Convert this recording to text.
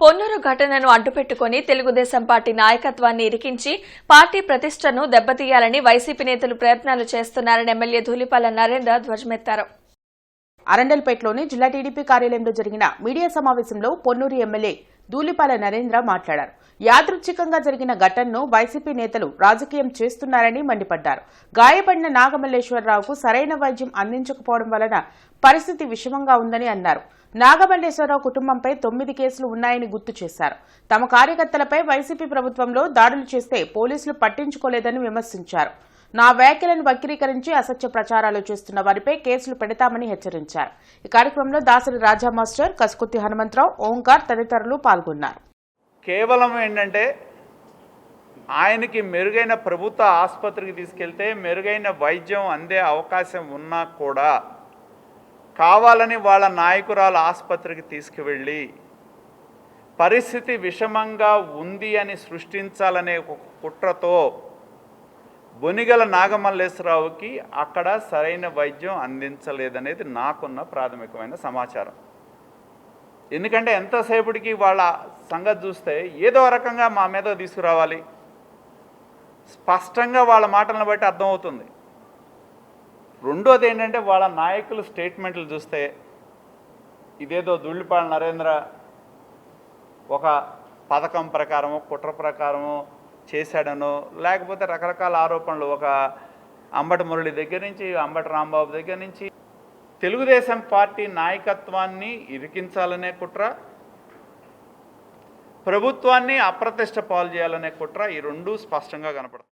పొన్నూరు ఘటనను అడ్డుపెట్టుకుని తెలుగుదేశం పార్టీ నాయకత్వాన్ని ఇరికించి పార్టీ ప్రతిష్టను దెబ్బతీయాలని వైసీపీ నేతలు ప్రయత్నాలు చేస్తున్నారని ఎమ్మెల్యే ధూలిపాల నరేంద్ర ధ్వజమెత్తారు. అరండల్పేటలోని జిల్లా టీడీపీ కార్యాలయంలో జరిగిన మీడియా సమావేశంలో పొన్నూరు ఎమ్మెల్యే ధూలిపాల నరేంద్ర మాట్లాడారు. యాదృచ్ఛికంగా జరిగిన ఘటనను వైసీపీ నేతలు రాజకీయం చేస్తున్నారని మండిపడ్డారు. గాయపడిన నాగమల్లేశ్వరరావుకు సరైన వైద్యం అందించకపోవడం వలన పరిస్థితి విషమంగా ఉందని అన్నారు. నాగమల్లేశ్వరరావు కుటుంబంపై తొమ్మిది కేసులు ఉన్నాయని గుర్తు చేశారు. తమ కార్యకర్తలపై వైసీపీ ప్రభుత్వంలో దాడులు చేస్తే పోలీసులు పట్టించుకోలేదని విమర్శించారు. నా వ్యాఖ్యలను వక్రీకరించి అసత్య ప్రచారాలు చేస్తున్న వారిపై కేసులు పెడతామని హెచ్చరించారు. ఈ కార్యక్రమంలో దాసరి రాజా మాస్టర్ కసుకుర్తి హనుమంతరావు ఓంకార్ తదితరులు పాల్గొన్నారు. కేవలం ఏంటంటే ఆయనకి మెరుగైన ప్రభుత్వ ఆసుపత్రికి తీసుకెళ్తే మెరుగైన వైద్యం అందే అవకాశం ఉన్నా కూడా కావాలని వాళ్ళ నాయకురాలు ఆసుపత్రికి తీసుకువెళ్ళి పరిస్థితి విషమంగా ఉంది అని సృష్టించాలనే ఒక కుట్రతో బొనిగల నాగమల్లేశ్వరరావుకి అక్కడ సరైన వైద్యం అందించలేదనేది నాకున్న ప్రాథమికమైన సమాచారం. ఎందుకంటే ఎంతసేపటికి వాళ్ళ సంగతి చూస్తే ఏదో రకంగా మా మీద తీసుకురావాలి. స్పష్టంగా వాళ్ళ మాటలను బట్టి అర్థమవుతుంది. రెండోది ఏంటంటే వాళ్ళ నాయకులు స్టేట్మెంట్లు చూస్తే ఇదేదో దుళ్ళిపాల నరేంద్ర ఒక పథకం ప్రకారము కుట్ర ప్రకారము చేశాడనో లేకపోతే రకరకాల ఆరోపణలు ఒక అంబటి మురళి దగ్గర నుంచి అంబటి రాంబాబు దగ్గర నుంచి తెలుగుదేశం పార్టీ నాయకత్వాన్ని ఇరికించాలనే కుట్ర ప్రభుత్వాన్ని అప్రతిష్ట పాలు చేయాలనే కుట్ర ఈ రెండూ స్పష్టంగా కనపడుతుంది